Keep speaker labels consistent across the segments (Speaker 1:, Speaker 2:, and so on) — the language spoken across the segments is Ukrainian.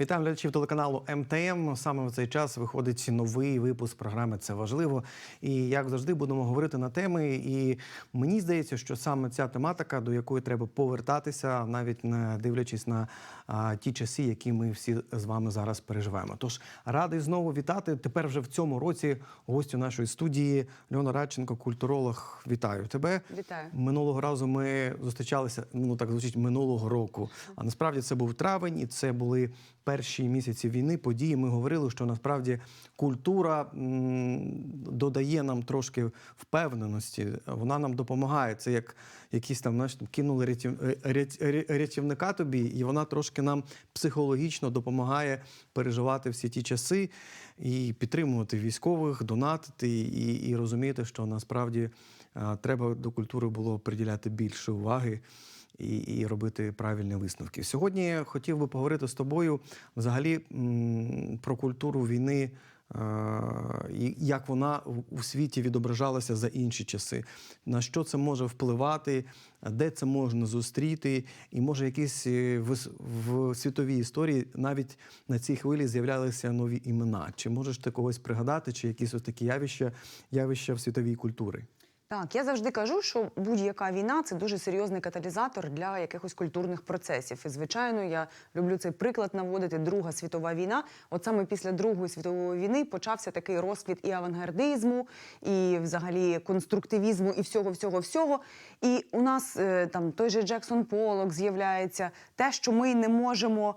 Speaker 1: Вітаю глядачів телеканалу МТМ. Саме в цей час виходить новий випуск програми Це важливо. І як завжди будемо говорити на теми. І мені здається, що саме ця тематика, до якої треба повертатися, навіть не дивлячись на а, ті часи, які ми всі з вами зараз переживаємо. Тож радий знову вітати. Тепер вже в цьому році гостю нашої студії Льона Радченко, культуролог. Вітаю тебе.
Speaker 2: Вітаю.
Speaker 1: Минулого разу ми зустрічалися, ну так звучить минулого року. А насправді це був травень, і це були перші місяці війни. Події. Ми говорили, що насправді культура додає нам трошки впевненості. Вона нам допомагає. Це як якісь там знаєш, кинули рятів, е, рят- ря- рятівника тобі, і вона трошки нам психологічно допомагає переживати всі ті часи і підтримувати військових, донатити і, і розуміти, що насправді треба до культури було приділяти більше уваги і, і робити правильні висновки. Сьогодні я хотів би поговорити з тобою взагалі про культуру війни. е, і Як вона у світі відображалася за інші часи, на що це може впливати, де це можна зустріти, і може якісь е, в, світовій історії навіть на цій хвилі з'являлися нові імена. Чи можеш ти когось пригадати, чи якісь ось такі явища, явища в світовій культурі?
Speaker 2: Так, я завжди кажу, що будь-яка війна це дуже серйозний каталізатор для якихось культурних процесів. І звичайно, я люблю цей приклад наводити. Друга світова війна. От саме після Другої світової війни почався такий розквіт і авангардизму, і взагалі конструктивізму, і всього, всього, всього. І у нас е, там той же Джексон Полок з'являється. Те, що ми не можемо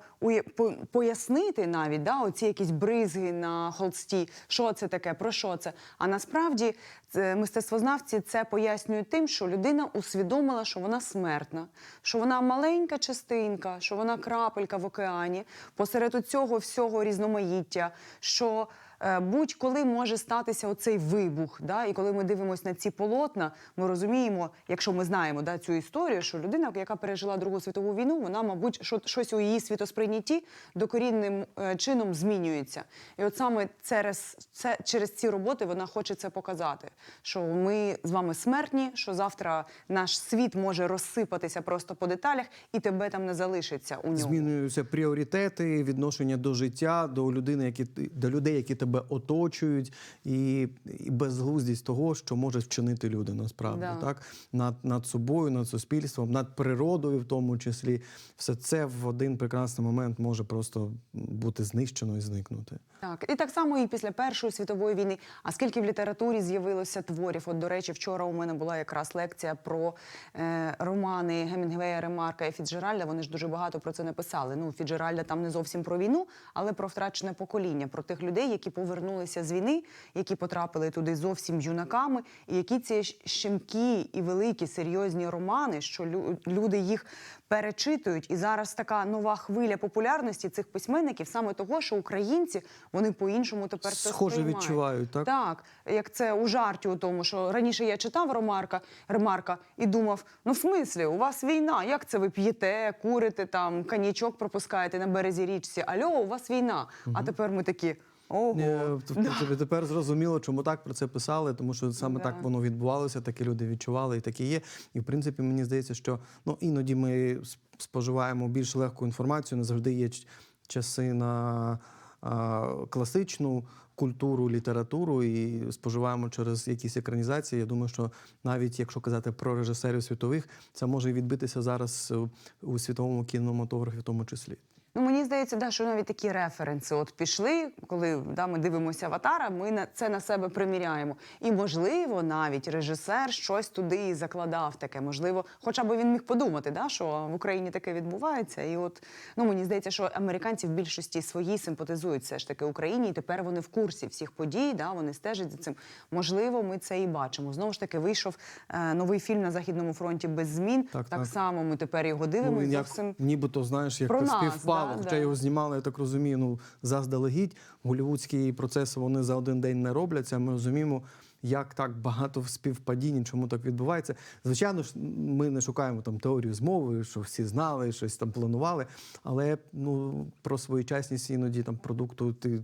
Speaker 2: пояснити навіть, да, оці якісь бризги на холсті, що це таке, про що це. А насправді мистецтвознавці це пояснюють тим, що людина усвідомила, що вона смертна, що вона маленька частинка, що вона крапелька в океані, посеред цього всього різноманіття, що е, будь-коли може статися оцей вибух. Да? І коли ми дивимося на ці полотна, ми розуміємо, якщо ми знаємо да, цю історію, що людина, яка пережила Другу світову війну, вона, мабуть, що, щось у її світосприйнятті докорінним е, чином змінюється. І от саме через, це, через ці роботи вона хоче це показати, що ми з вами смертні, що завтра наш світ може розсипатися просто по деталях, і тебе там не залишиться у ньому.
Speaker 1: Змінюються пріоритети, відношення до життя, до людини, які до людей, які тебе оточують, і, і безглуздість того, що може вчинити люди насправді
Speaker 2: Да.
Speaker 1: так над, над собою, над суспільством, над природою, в тому числі, все це в один прекрасний момент може просто бути знищено і зникнути.
Speaker 2: Так, і так само і після Першої світової війни. А скільки в літературі з'явилося творів? От, до речі, вчора у мене була якраз лекція про е, романи Гемінгвея, Ремарка і Фіджеральда. Вони ж дуже багато про це написали. Ну, Фіджеральда там не зовсім про війну, але про втрачене покоління, про тих людей, які повернулися з війни, які потрапили туди зовсім юнаками, і які ці щемкі і великі серйозні романи, що люди їх перечитують. І зараз така нова хвиля популярності цих письменників, саме того, що українці вони по-іншому тепер це
Speaker 1: Схоже відчувають, так?
Speaker 2: Так, як це у жарті у тому, що раніше я читав Ромарка, Ремарка і думав: ну в смислі, у вас війна, як це ви п'єте, курите там, коньячок пропускаєте на березі річці? Альо, у вас війна. А тепер ми такі. Ого.
Speaker 1: Е, в принципі, Тепер зрозуміло, чому так про це писали, тому що саме
Speaker 2: Да.
Speaker 1: так воно відбувалося, такі люди відчували і таке є. І в принципі, мені здається, що ну іноді ми сп- споживаємо більш легку інформацію. Не завжди є ч- часи на а, класичну культуру, літературу і споживаємо через якісь екранізації. Я думаю, що навіть якщо казати про режисерів світових, це може і відбитися зараз е, у світовому кінематографі, в тому числі.
Speaker 2: Ну, мені здається, да, що навіть такі референси от пішли, коли да, ми дивимося аватара, ми на це на себе приміряємо. І можливо, навіть режисер щось туди і закладав таке. Можливо, хоча б він міг подумати, да, що в Україні таке відбувається. І от ну мені здається, що американці в більшості своїй симпатизують все ж таки Україні, і тепер вони в курсі всіх подій, да, вони стежать за цим. Можливо, ми це і бачимо. Знову ж таки, вийшов е, новий фільм на західному фронті без змін.
Speaker 1: Так,
Speaker 2: так
Speaker 1: так.
Speaker 2: само ми тепер його
Speaker 1: Ну,
Speaker 2: дивимося.
Speaker 1: як,
Speaker 2: зовсім
Speaker 1: нібито, знаєш, як
Speaker 2: про нас,
Speaker 1: співпало.
Speaker 2: да,
Speaker 1: Хоча
Speaker 2: да.
Speaker 1: його знімали, я так розумію, ну, заздалегідь. Голівудські процеси вони за один день не робляться. Ми розуміємо, як так багато співпадінь, чому так відбувається. Звичайно ж, ми не шукаємо там теорію змови, що всі знали, щось там планували. Але ну, про своєчасність іноді там продукту ти.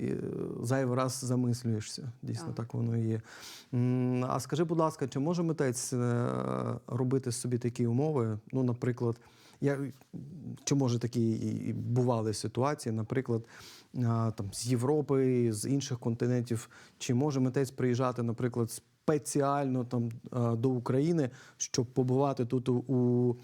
Speaker 1: Е, Зайвий раз замислюєшся, дійсно
Speaker 2: Так.
Speaker 1: так воно і є. А скажи, будь ласка, чи може митець е, робити собі такі умови? Ну, наприклад, Я, чи може такі і- бували ситуації, наприклад, там, з Європи, з інших континентів, чи може митець приїжджати, наприклад, спеціально там, до України, щоб побувати тут у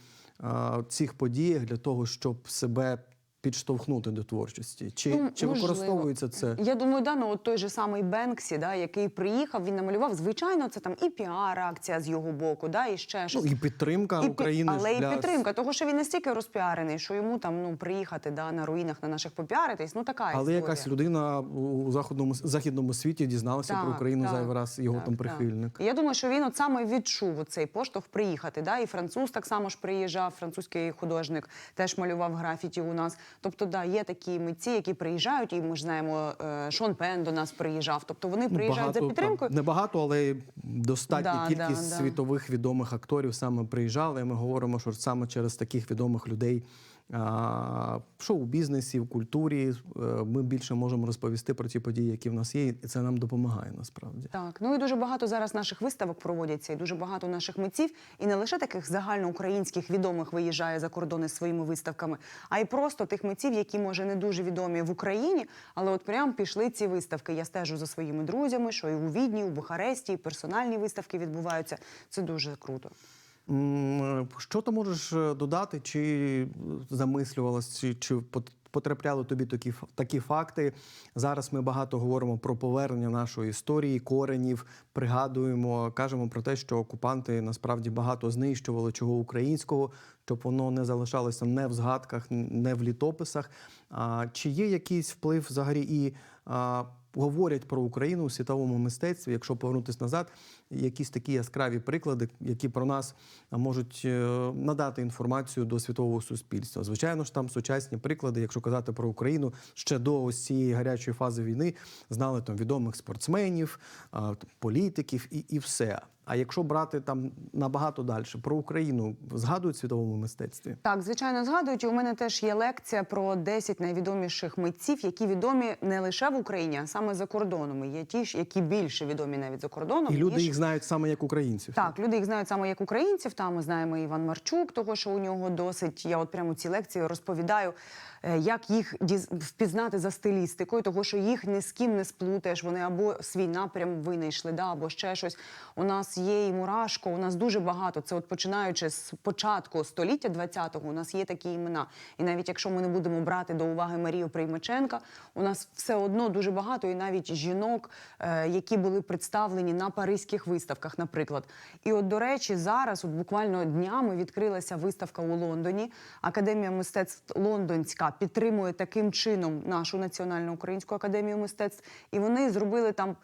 Speaker 1: цих подіях для того, щоб себе підштовхнути до творчості? Чи,
Speaker 2: Ну,
Speaker 1: чи використовується це?
Speaker 2: Я думаю, да, ну от той же самий Бенксі, да, який приїхав, він намалював. Звичайно, це там і піар-акція з його боку, да, і ще
Speaker 1: Ну,
Speaker 2: щось.
Speaker 1: і підтримка
Speaker 2: І
Speaker 1: України
Speaker 2: але
Speaker 1: для
Speaker 2: і підтримка, того що він настільки розпіарений, що йому там ну приїхати да, на руїнах на наших попіаритись. Ну така
Speaker 1: Але
Speaker 2: історія.
Speaker 1: якась людина у західному західному світі дізналася
Speaker 2: Так,
Speaker 1: про Україну
Speaker 2: так,
Speaker 1: зайвий раз його
Speaker 2: так,
Speaker 1: там прихильник.
Speaker 2: І Я думаю, що він от саме відчув цей поштовх приїхати. Да? І француз так само ж приїжджав, французький художник теж малював графіті у нас. Тобто, да, є такі митці, які приїжджають, і ми ж знаємо, е, Шон Пен до нас приїжджав. Тобто вони приїжджають за підтримкою.
Speaker 1: там, небагато, але достатня
Speaker 2: Да,
Speaker 1: кількість
Speaker 2: да, да.
Speaker 1: світових відомих акторів саме приїжджали. Ми говоримо, що саме через таких відомих людей. В шоу-бізнесі, в культурі е, ми більше можемо розповісти про ті події, які в нас є, і це нам допомагає насправді.
Speaker 2: Так, ну і дуже багато зараз наших виставок проводяться, і дуже багато наших митців, і не лише таких загальноукраїнських відомих виїжджає за кордони своїми виставками, а й просто тих митців, які може не дуже відомі в Україні, але от прям пішли ці виставки. Я стежу за своїми друзями, що і у Відні, і у Бухаресті, і персональні виставки відбуваються. Це дуже круто.
Speaker 1: Е, Що ти можеш е, додати, чи замислювалась, чи, потрапляли тобі такі, такі факти? Зараз ми багато говоримо про повернення нашої історії, коренів, пригадуємо, кажемо про те, що окупанти насправді багато знищували чого українського, щоб воно не залишалося не в згадках, не в літописах. А, чи є якийсь вплив взагалі і говорять про Україну у світовому мистецтві, якщо повернутися назад, якісь такі яскраві приклади, які про нас можуть е, надати інформацію до світового суспільства. Звичайно ж, там сучасні приклади, якщо казати про Україну, ще до ось цієї гарячої фази війни знали там відомих спортсменів, політиків і, і все. А якщо брати там набагато далі про Україну, згадують в світовому мистецтві.
Speaker 2: Так, звичайно, згадують. У мене теж є лекція про 10 найвідоміших митців, які відомі не лише в Україні, а саме за кордоном. Є ті, ж, які більше відомі навіть за кордоном.
Speaker 1: І люди їх знають саме як українців.
Speaker 2: Так, люди їх знають саме як українців. Там ми знаємо Іван Марчук, того що у нього досить. Я от прямо ці лекції розповідаю, е, як їх впізнати за стилістикою, того що їх ні з ким не сплутаєш. Вони або свій напрям винайшли, да, або ще щось. У нас є і Мурашко, у нас дуже багато. Це от починаючи з початку століття 20-го, у нас є такі імена. І навіть якщо ми не будемо брати до уваги Марію Приймаченка, у нас все одно дуже багато, і навіть жінок, е, які були представлені на паризьких виставках, наприклад. І от, до речі, зараз, от буквально днями, відкрилася виставка у Лондоні. Академія мистецтв Лондонська підтримує таким чином нашу національну українську академію мистецтв. І вони зробили там.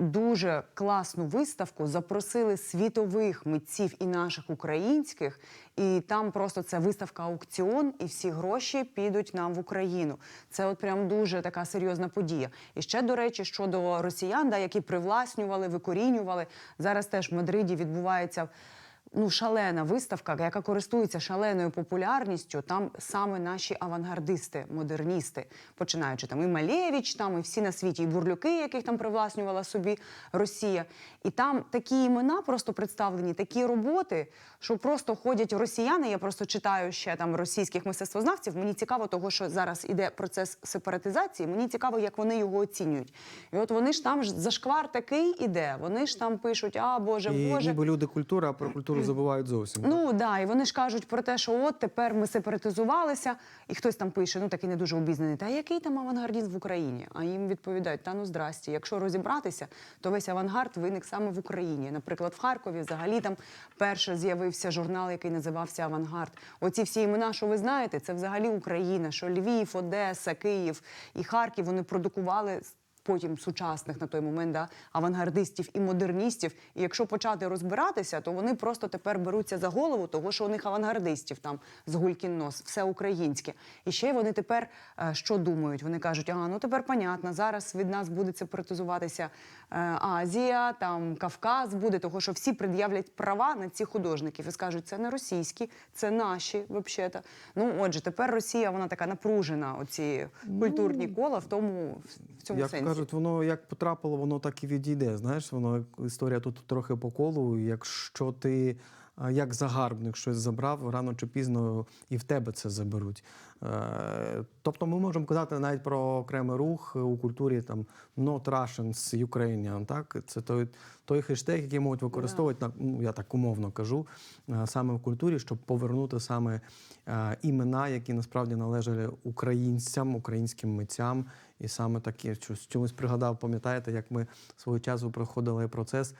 Speaker 2: Дуже класну виставку запросили світових митців і наших українських, і там просто це виставка аукціон, і всі гроші підуть нам в Україну. Це от прям дуже така серйозна подія. І ще до речі, щодо росіян, да, які привласнювали, викорінювали зараз. Теж в Мадриді відбувається ну, шалена виставка, яка користується шаленою популярністю. Там саме наші авангардисти, модерністи, починаючи там і Малєвич, там і всі на світі, і бурлюки, яких там привласнювала собі Росія. І там такі імена просто представлені, такі роботи, що просто ходять росіяни. Я просто читаю ще там російських мистецтвознавців. Мені цікаво, того, що зараз іде процес сепаратизації. Мені цікаво, як вони його оцінюють. І от вони ж там ж зашквар такий іде. Вони ж там пишуть: а Боже,
Speaker 1: І
Speaker 2: Боже.
Speaker 1: ніби люди культури, а про культуру забувають зовсім.
Speaker 2: Ну да, і вони ж кажуть про те, що от тепер ми сепаратизувалися, і хтось там пише, ну такий не дуже обізнаний. Та який там авангардізм в Україні? А їм відповідають: та ну здрасті. Якщо розібратися, то весь авангард виник саме в Україні. Наприклад, в Харкові взагалі там перше з'явився журнал, який називався Авангард. Оці всі імена, що ви знаєте, це взагалі Україна, що Львів, Одеса, Київ і Харків вони продукували потім сучасних на той момент да, авангардистів і модерністів. І якщо почати розбиратися, то вони просто тепер беруться за голову, того що у них авангардистів там з гулькін нос, все українське. І ще вони тепер е, що думають? Вони кажуть, ага, ну тепер понятно, зараз від нас буде сепаратизуватися е, Азія, там Кавказ буде, того що всі пред'являть права на цих художників і скажуть, це не російські, це наші, взагалі. Ну отже, тепер Росія вона така напружена, оці культурні кола в тому в цьому
Speaker 1: Як
Speaker 2: сенсі.
Speaker 1: Кажуть, воно як потрапило, воно так і відійде. Знаєш, воно історія тут трохи по колу. Якщо ти як загарбник щось забрав, рано чи пізно і в тебе це заберуть. Е, Тобто ми можемо казати навіть про окремий рух у культурі там Not Russians Ukrainian, так? Це той, той хештег, який можуть використовувати, на- ну, я так умовно кажу, е, саме в культурі, щоб повернути саме е, імена, які насправді належали українцям, українським митцям. І саме таке чомусь пригадав, пам'ятаєте, як ми свого часу проходили процес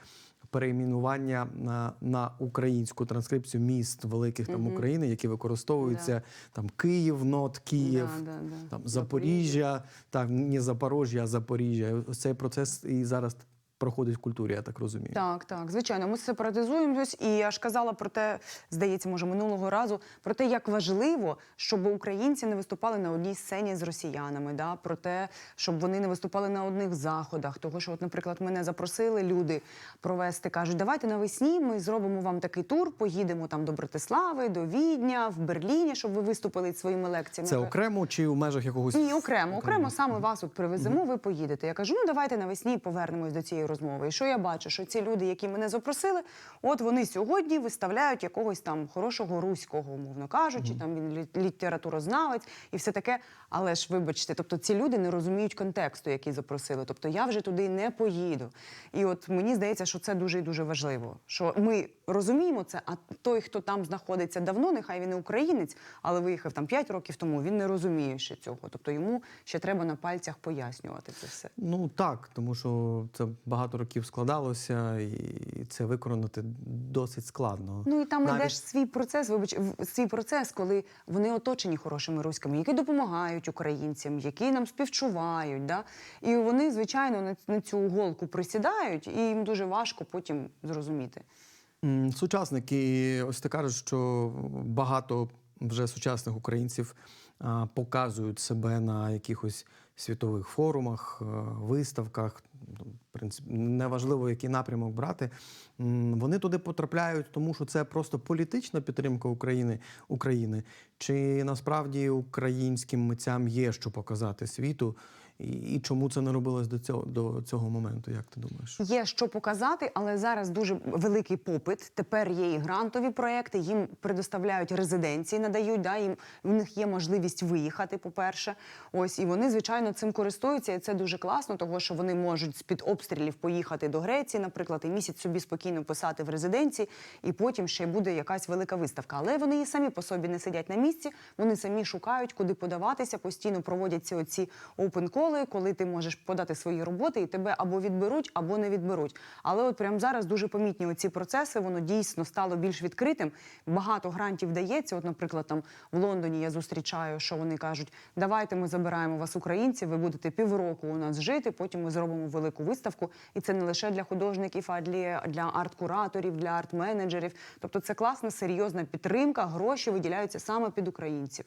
Speaker 1: перейменування на, на українську транскрипцію міст великих там
Speaker 2: Мгм.
Speaker 1: України, які використовуються там Київ, нот Київ,
Speaker 2: Да, да, да.
Speaker 1: там Запоріжжя, так не Запорожжя, а Запоріжжя. Ось цей процес і зараз проходить в культурі, я так розумію.
Speaker 2: Так, так, звичайно, ми сепаратизуємось, і я ж казала про те, здається, може, минулого разу, про те, як важливо, щоб українці не виступали на одній сцені з росіянами, да? про те, щоб вони не виступали на одних заходах. Того, що, от, наприклад, мене запросили люди провести, кажуть, давайте навесні ми зробимо вам такий тур, поїдемо там до Братислави, до Відня, в Берліні, щоб ви виступили своїми лекціями.
Speaker 1: Це окремо чи у межах якогось
Speaker 2: ні, окремо, окремо саме вас от привеземо, ви поїдете. Я кажу, ну давайте навесні повернемось до цієї розмови. І що я бачу? Що ці люди, які мене запросили, от вони сьогодні виставляють якогось там хорошого руського, умовно кажучи, там він лі- літературознавець і все таке. Але ж вибачте, тобто ці люди не розуміють контексту, який запросили. Тобто я вже туди не поїду. І от мені здається, що це дуже і дуже важливо. Що ми розуміємо це, а той, хто там знаходиться давно, нехай він і українець, але виїхав там 5 років тому, він не розуміє ще цього. Тобто йому ще треба на пальцях пояснювати це все.
Speaker 1: Ну так, тому що це багато років складалося, і це виконати досить складно.
Speaker 2: Ну і там
Speaker 1: Навіть-
Speaker 2: ідеш свій процес, вибач, свій процес, коли вони оточені хорошими руськими, які допомагають українцям, які нам співчувають. Да? І вони, звичайно, на, на цю голку присідають, і їм дуже важко потім зрозуміти.
Speaker 1: Сучасники, ось ти кажеш, що багато вже сучасних українців а, показують себе на якихось світових форумах, е, виставках. Ну, неважливо, який напрямок брати. Вони туди потрапляють, тому що це просто політична підтримка України, України. Чи насправді українським митцям є що показати світу, і, чому це не робилось до цього, до цього моменту? Як ти думаєш?
Speaker 2: Є що показати, але зараз дуже великий попит. Тепер є і грантові проекти. Їм предоставляють резиденції, надають. Да, їм у них є можливість виїхати. По перше, ось і вони звичайно цим користуються, і це дуже класно, тому що вони можуть з під обстрілів поїхати до Греції, наприклад, і місяць собі спокійно писати в резиденції, і потім ще буде якась велика виставка. Але вони і самі по собі не сидять на місці. Вони самі шукають, куди подаватися. Постійно проводяться оці опен-коли, коли ти можеш подати свої роботи, і тебе або відберуть, або не відберуть. Але от прямо зараз дуже помітні оці процеси. Воно дійсно стало більш відкритим. Багато грантів дається. От, наприклад, там в Лондоні я зустрічаю, що вони кажуть: давайте ми забираємо вас, українців, ви будете півроку у нас жити. Потім ми зробимо велику виставку. І це не лише для художників, а для, для арт-кураторів, для арт-менеджерів. Тобто, це класна, серйозна підтримка. Гроші виділяються саме під українців.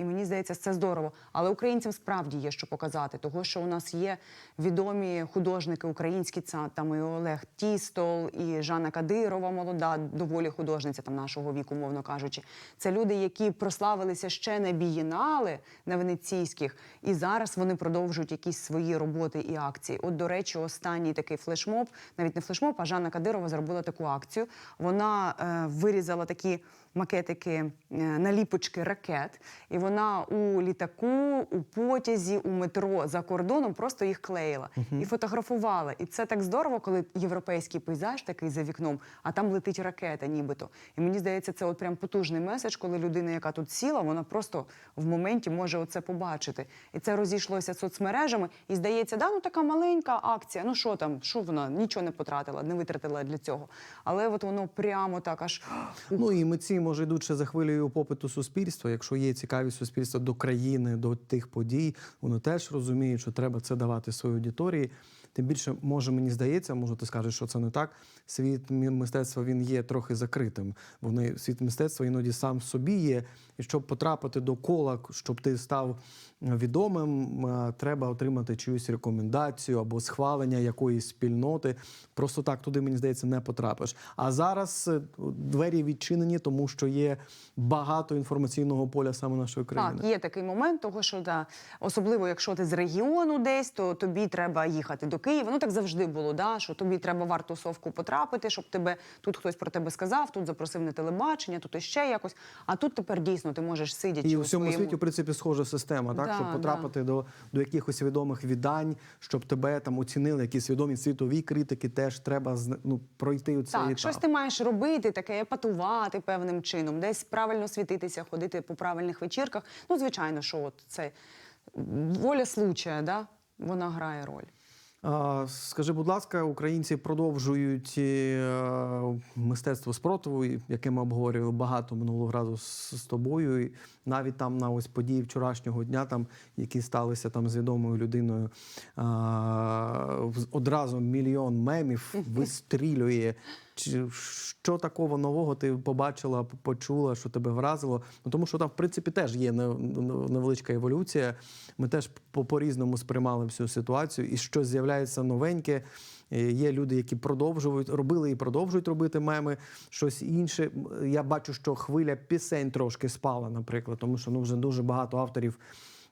Speaker 2: І мені здається, це здорово. Але українцям справді є що показати, того що у нас є відомі художники українські, це там і Олег Тістол, і Жанна Кадирова, молода, доволі художниця там нашого віку, мовно кажучи. Це люди, які прославилися ще на бієнале на венеційських, і зараз вони продовжують якісь свої роботи і акції. От, до речі, останній такий флешмоб, навіть не флешмоб, а Жанна Кадирова зробила таку акцію. Вона е, вирізала такі макетики е, наліпочки ракет, і вона у літаку, у потязі, у метро за кордоном просто їх клеїла і фотографувала. І це так здорово, коли європейський пейзаж такий за вікном, а там летить ракета, нібито. І мені здається, це от прям потужний меседж, коли людина, яка тут сіла, вона просто в моменті може оце побачити. І це розійшлося соцмережами. І здається, да, ну така маленька акція. Ну що там, що вона нічого не потратила, не витратила для цього. Але от воно прямо так аж
Speaker 1: Ну і митці може йдуть ще за хвилею попиту суспільства. Якщо є цікавість суспільства до країни, до тих подій, вони теж розуміють, що треба це давати своїй аудиторії. Тим більше, може, мені здається, може, ти скажеш, що це не так. Світ мистецтва він є трохи закритим. Вони світ мистецтва іноді сам собі є. І щоб потрапити до кола, щоб ти став відомим, е, треба отримати чиюсь рекомендацію або схвалення якоїсь спільноти. Просто так туди, мені здається, не потрапиш. А зараз е, двері відчинені, тому що є багато інформаційного поля саме нашої країни.
Speaker 2: Так, є такий момент, того що да, особливо якщо ти з регіону десь, то тобі треба їхати до Києва. Ну так завжди було, да, що тобі треба в артусовку потрапити, щоб тебе тут хтось про тебе сказав, тут запросив на телебачення, тут іще якось. А тут тепер дійсно ти можеш сидячи
Speaker 1: І
Speaker 2: у
Speaker 1: всьому
Speaker 2: своєму...
Speaker 1: світі, в принципі, схожа система, так?
Speaker 2: Да,
Speaker 1: щоб
Speaker 2: да.
Speaker 1: потрапити до, до якихось відомих віддань, щоб тебе там оцінили, якісь відомі світові критики, теж треба ну, пройти у цей
Speaker 2: Так,
Speaker 1: етап.
Speaker 2: щось ти маєш робити, таке епатувати певним чином, десь правильно світитися, ходити по правильних вечірках. Ну, звичайно, що от це воля случая, да? вона грає роль.
Speaker 1: Скажи, будь ласка, українці продовжують е, мистецтво спротиву, яке ми обговорювали багато минулого разу з, тобою. І навіть там на ось події вчорашнього дня, там, які сталися там з відомою людиною, одразу мільйон мемів вистрілює. Чи що такого нового ти побачила, почула, що тебе вразило? Ну тому що там, в принципі, теж є не- не- невеличка еволюція. Ми теж по- по-різному сприймали всю ситуацію, і щось з'являється новеньке. Е, Є люди, які продовжують робили і продовжують робити меми, щось інше. Я бачу, що хвиля пісень трошки спала, наприклад, тому що ну вже дуже багато авторів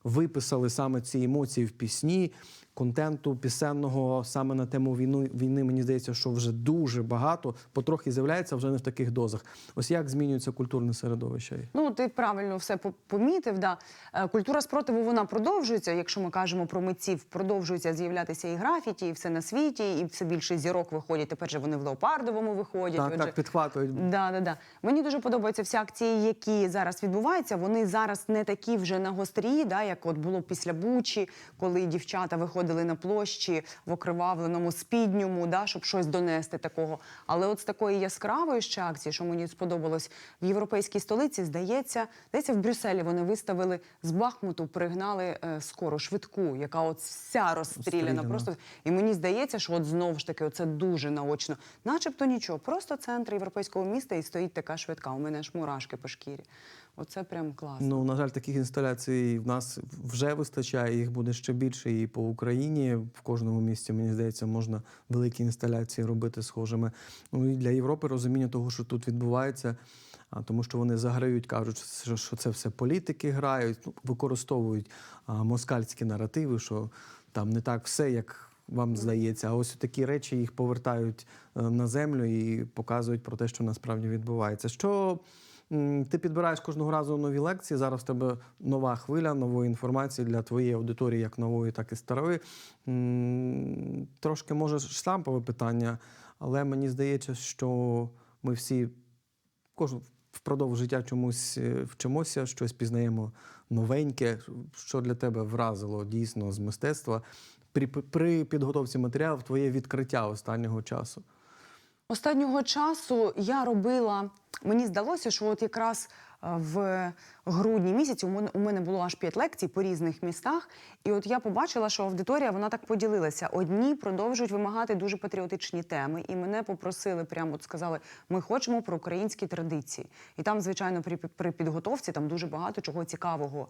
Speaker 1: виписали саме ці емоції в пісні. Контенту пісенного саме на тему війни, війни, мені здається, що вже дуже багато, потрохи з'являється вже не в таких дозах. Ось як змінюється культурне середовище?
Speaker 2: Ну, ти правильно все по- помітив. Да. Е, Культура спротиву вона продовжується. Якщо ми кажемо про митців, продовжується з'являтися і графіті, і все на світі, і все більше зірок виходять. Тепер же вони в леопардовому виходять.
Speaker 1: Так,
Speaker 2: Отже,
Speaker 1: так, підхватують.
Speaker 2: Да, да, да. Мені дуже подобаються всі акції, які зараз відбуваються. Вони зараз не такі вже на гострі, да, як от було після Бучі, коли дівчата виходили на площі в окривавленому спідньому, да, щоб щось донести такого. Але от з такої яскравої ще акції, що мені сподобалось в європейській столиці, здається, здається, в Брюсселі вони виставили з Бахмуту, пригнали е, скоро швидку, яка от вся розстріляна.
Speaker 1: Розстріляна.
Speaker 2: Просто і мені здається, що от знову ж таки це дуже наочно. Начебто нічого, просто центр європейського міста і стоїть така швидка. У мене аж мурашки по шкірі. Оце прям класно.
Speaker 1: Ну, на жаль, таких інсталяцій в нас вже вистачає, їх буде ще більше і по Україні. В кожному місті, мені здається, можна великі інсталяції робити схожими. Ну і для Європи розуміння того, що тут відбувається. А тому, що вони заграють, кажуть, що- це все політики грають, ну, використовують а, москальські наративи, що там не так все, як вам здається. А ось такі речі їх повертають е, на землю і показують про те, що насправді відбувається. Що Ти підбираєш кожного разу нові лекції. Зараз в тебе нова хвиля нової інформації для твоєї аудиторії, як нової, так і старої. Трошки може штампове питання, але мені здається, що ми всі кожен впродовж життя чомусь е, вчимося, щось пізнаємо новеньке, що для тебе вразило дійсно з мистецтва. При, при підготовці матеріалів твоє відкриття останнього часу.
Speaker 2: Останнього часу я робила. Мені здалося, що от якраз в грудні місяці у мене, було аж п'ять лекцій по різних містах. І от я побачила, що аудиторія вона так поділилася. Одні продовжують вимагати дуже патріотичні теми, і мене попросили, прямо от сказали, ми хочемо про українські традиції. І там, звичайно, при, при підготовці там дуже багато чого цікавого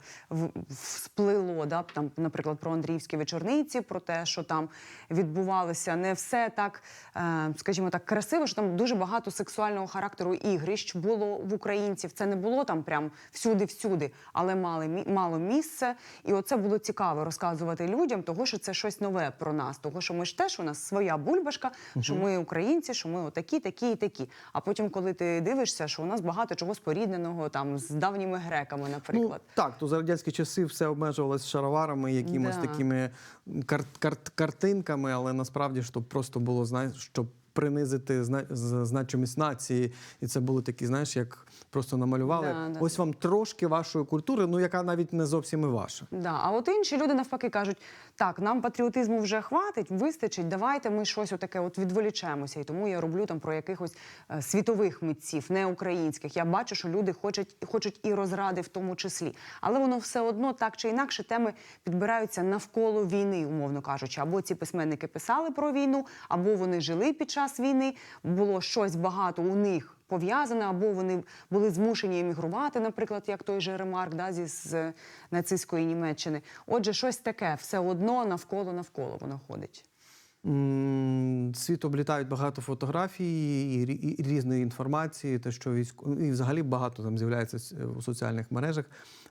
Speaker 2: всплило. Да? Там, наприклад, про Андріївські вечорниці, про те, що там відбувалося не все так, е, скажімо так, красиво, що там дуже багато сексуального характеру ігрищ було в українців. Це не було там прям всюди-всюди, але мали мало місце. І оце було цікаво розказувати людям, того, що це щось нове про нас. Того, що ми ж теж у нас своя бульбашка, що ми українці, що ми отакі, такі і такі. А потім, коли ти дивишся, що у нас багато чого спорідненого там з давніми греками, наприклад.
Speaker 1: Ну, так, то за радянські часи все обмежувалося шароварами, якимось
Speaker 2: Да.
Speaker 1: такими кар- кар- картинками, але насправді щоб просто було знаєш, щоб принизити зна- значимість нації, і це були такі, знаєш, як просто намалювали.
Speaker 2: Да, да.
Speaker 1: Ось вам трошки вашої культури, ну яка навіть не зовсім і ваша.
Speaker 2: Да. А от інші люди навпаки кажуть: так, нам патріотизму вже хватить, вистачить, давайте ми щось отаке от відволічемося. І тому я роблю там про якихось е, світових митців, не українських. Я бачу, що люди хочуть, хочуть і розради в тому числі. Але воно все одно так чи інакше теми підбираються навколо війни, умовно кажучи. Або ці письменники писали про війну, або вони жили під час війни. Було щось багато у них пов'язане, або вони були змушені емігрувати, наприклад, як той же Ремарк да, зі з нацистської Німеччини. Отже, щось таке, все одно навколо навколо воно ходить.
Speaker 1: Світ облітають багато фотографій і, рі- і різної інформації, те, що військо і взагалі багато там з'являється у соціальних мережах,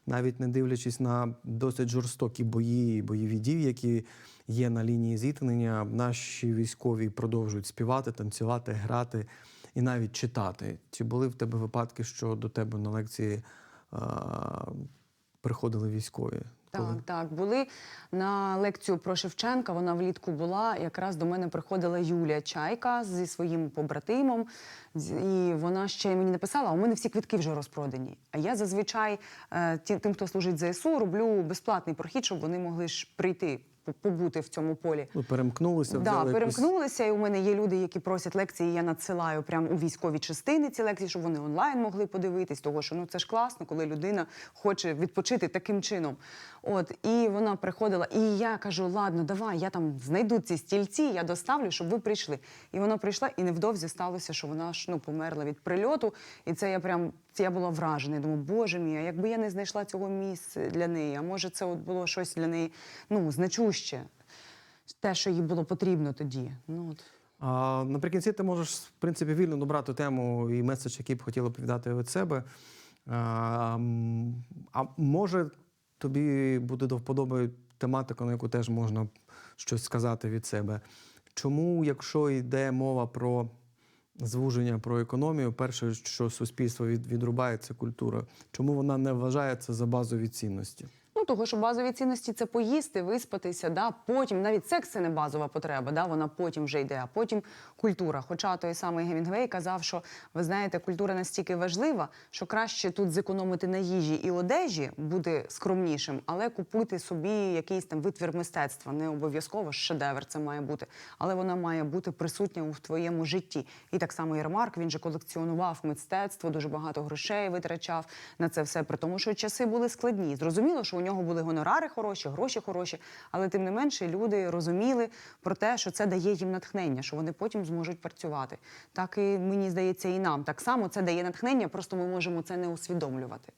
Speaker 1: навіть не дивлячись на досить жорстокі бої, бойові дії, які є на лінії зіткнення. Наші військові продовжують співати, танцювати, грати і навіть читати. Чи були в тебе випадки, що до тебе на лекції а, приходили військові?
Speaker 2: Так,
Speaker 1: Коли?
Speaker 2: так. Були на лекцію про Шевченка. Вона влітку була. Якраз до мене приходила Юлія Чайка зі своїм побратимом. І вона ще мені написала: у мене всі квитки вже розпродані. А я зазвичай е, тим, хто служить ЗСУ, роблю безплатний прохід, щоб вони могли ж прийти, побути в цьому полі.
Speaker 1: Ну, перемкнулися,
Speaker 2: Да,
Speaker 1: взяли якусь-
Speaker 2: перемкнулися, і у мене є люди, які просять лекції. Я надсилаю прямо у військові частини ці лекції, щоб вони онлайн могли подивитись. Того що ну це ж класно, коли людина хоче відпочити таким чином. От і вона приходила, і я кажу: ладно, давай, я там знайду ці стільці, я доставлю, щоб ви прийшли. І вона прийшла, і невдовзі сталося, що вона ж ну померла від прильоту. І це я прям це я була вражена. Я думаю, боже мій, а якби я не знайшла цього місця для неї, а може, це от було щось для неї ну значуще те, що їй було потрібно тоді. Ну от.
Speaker 1: А, наприкінці ти можеш, в принципі, вільно добрати тему і меседж, який б хотіла повідати від себе. А, а може тобі буде до вподоби тематика, на яку теж можна щось сказати від себе. Чому, якщо йде мова про звуження, про економію, перше, що суспільство від, відрубає, це культура. Чому вона не вважається за базові цінності?
Speaker 2: Того, що базові цінності це поїсти, виспатися, да? потім навіть секс це не базова потреба, да? вона потім вже йде, а потім культура. Хоча той самий Гемінгвей казав, що ви знаєте, культура настільки важлива, що краще тут зекономити на їжі і одежі, бути скромнішим, але купити собі якийсь там витвір мистецтва. Не обов'язково шедевр це має бути, але вона має бути присутня у твоєму житті. І так само Єрмарк, він же колекціонував мистецтво, дуже багато грошей витрачав на це все, при тому, що часи були складні. Зрозуміло, що у нього були гонорари хороші, гроші хороші, але тим не менше люди розуміли про те, що це дає їм натхнення, що вони потім зможуть працювати. Так і мені здається, і нам так само це дає натхнення, просто ми можемо це не усвідомлювати.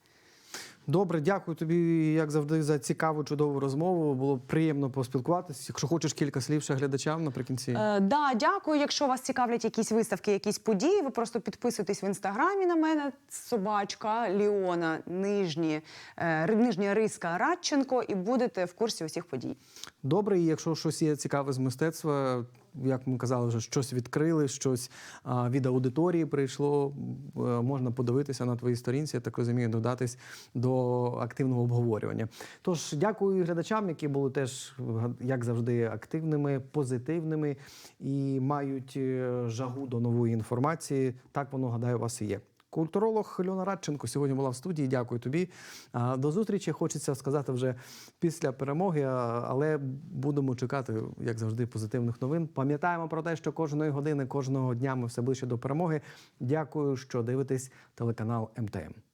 Speaker 1: Добре, дякую тобі, як завжди, за цікаву, чудову розмову. Було приємно поспілкуватися. Якщо хочеш кілька слів ще глядачам наприкінці.
Speaker 2: Е, да, дякую. Якщо вас цікавлять якісь виставки, якісь події, ви просто підписуйтесь в інстаграмі на мене. Собачка Ліона, нижні, е, нижня риска Радченко, і будете в курсі усіх подій.
Speaker 1: Добре, і якщо щось є цікаве з мистецтва, як ми казали, вже щось відкрили, щось від аудиторії прийшло, е, можна подивитися на твоїй сторінці, я так розумію, додатись до активного обговорювання. Тож дякую глядачам, які були теж, як завжди, активними, позитивними і мають е, жагу до нової інформації. Так воно гадаю, у вас і є. Культуролог Льона Радченко сьогодні була в студії. Дякую тобі. До зустрічі. Хочеться сказати вже після перемоги, але будемо чекати, як завжди, позитивних новин. Пам'ятаємо про те, що кожної години, кожного дня ми все ближче до перемоги. Дякую, що дивитесь телеканал МТМ.